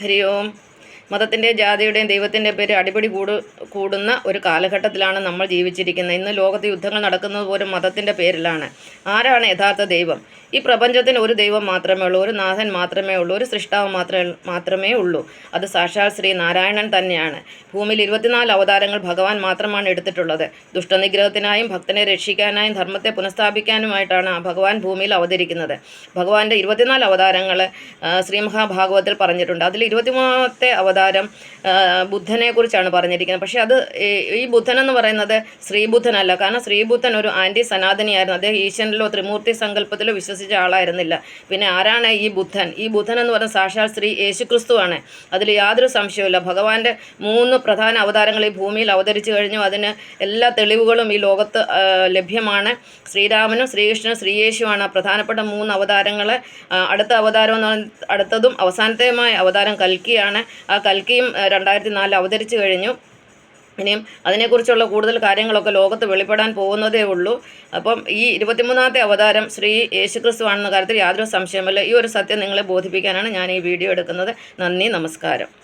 हरि ओम മതത്തിന്റെയും ജാതിയുടെയും ദൈവത്തിന്റെ പേര് അടിപിടി കൂടു കൂടുന്ന ഒരു കാലഘട്ടത്തിലാണ് നമ്മൾ ജീവിച്ചിരിക്കുന്നത്. ഇന്ന് ലോകത്ത് യുദ്ധങ്ങൾ നടക്കുന്നത് പോലും മതത്തിന്റെ പേരിലാണ്. ആരാണ് യഥാർത്ഥ ദൈവം? ഈ പ്രപഞ്ചത്തിന് ഒരു ദൈവം മാത്രമേ ഉള്ളൂ ഒരു നാഥൻ മാത്രമേ ഉള്ളൂ ഒരു സൃഷ്ടാവ് മാത്രമേ മാത്രമേ ഉള്ളൂ. അത് സാക്ഷാൽ ശ്രീ നാരായണൻ തന്നെയാണ്. ഭൂമിയിൽ ഇരുപത്തിനാല് അവതാരങ്ങൾ ഭഗവാൻ മാത്രമാണ് എടുത്തിട്ടുള്ളത്. ദുഷ്ടനിഗ്രഹത്തിനായും ഭക്തനെ രക്ഷിക്കാനായും ധർമ്മത്തെ പുനഃസ്ഥാപിക്കാനുമായിട്ടാണ് ആ ഭഗവാൻ ഭൂമിയിൽ അവതരിക്കുന്നത്. ഭഗവാന്റെ ഇരുപത്തിനാല് അവതാരങ്ങൾ ശ്രീമഹാഭാഗവത്തിൽ പറഞ്ഞിട്ടുണ്ട്. അതിൽ ഇരുപത്തിമൂന്നാമത്തെ അവതാരം ബുദ്ധനെ ബുദ്ധനെക്കുറിച്ചാണ് പറഞ്ഞിരിക്കുന്നത്. പക്ഷേ അത് ഈ- ബുദ്ധൻ എന്ന് പറയുന്നത് ശ്രീബുദ്ധനല്ല. കാരണം ശ്രീബുദ്ധൻ ഒരു ആന്റി സനാതനിയായിരുന്നു അദ്ദേഹം ഈശ്വരനിലോ ത്രിമൂർത്തി സങ്കല്പത്തിലോ വിശ്വസിച്ച ആളായിരുന്നില്ല. പിന്നെ ആരാണ് ഈ ബുദ്ധൻ? ഈ ബുദ്ധൻ എന്ന് പറയുന്നത് സാക്ഷാൽ ശ്രീ യേശുക്രിസ്തുവാണ്. അതിൽ യാതൊരു സംശയവുമില്ല. ഭഗവാന്റെ മൂന്ന് പ്രധാന അവതാരങ്ങൾ ഈ ഭൂമിയിൽ അവതരിച്ചു കഴിഞ്ഞു. അതിന് എല്ലാ തെളിവുകളും ഈ ലോകത്ത് ലഭ്യമാണ്. ശ്രീരാമനും ശ്രീകൃഷ്ണനും ശ്രീയേശുവാണ് പ്രധാനപ്പെട്ട മൂന്ന് അവതാരങ്ങൾ അടുത്ത അവതാരം എന്ന് അടുത്തതും അവസാനത്തെയുമായ അവതാരം കൽക്കിയാണ്. ആ കൽക്കിയും ആ, രണ്ടായിരത്തി നാലിൽ അവതരിച്ചു കഴിഞ്ഞു. ഇനിയും അതിനെക്കുറിച്ചുള്ള കൂടുതൽ കാര്യങ്ങളൊക്കെ ലോകത്ത് വെളിപ്പെടാൻ പോകുന്നതേ ഉള്ളൂ. അപ്പം ഈ ഇരുപത്തിമൂന്നാമത്തെ അവതാരം ശ്രീ യേശുക്രിസ്തു ആണെന്ന കാര്യത്തിൽ യാതൊരു സംശയമില്ല ഈ ഒരു സത്യം നിങ്ങളെ ബോധിപ്പിക്കാനാണ് ഞാൻ ഈ വീഡിയോ എടുക്കുന്നത്. നന്ദി നമസ്കാരം.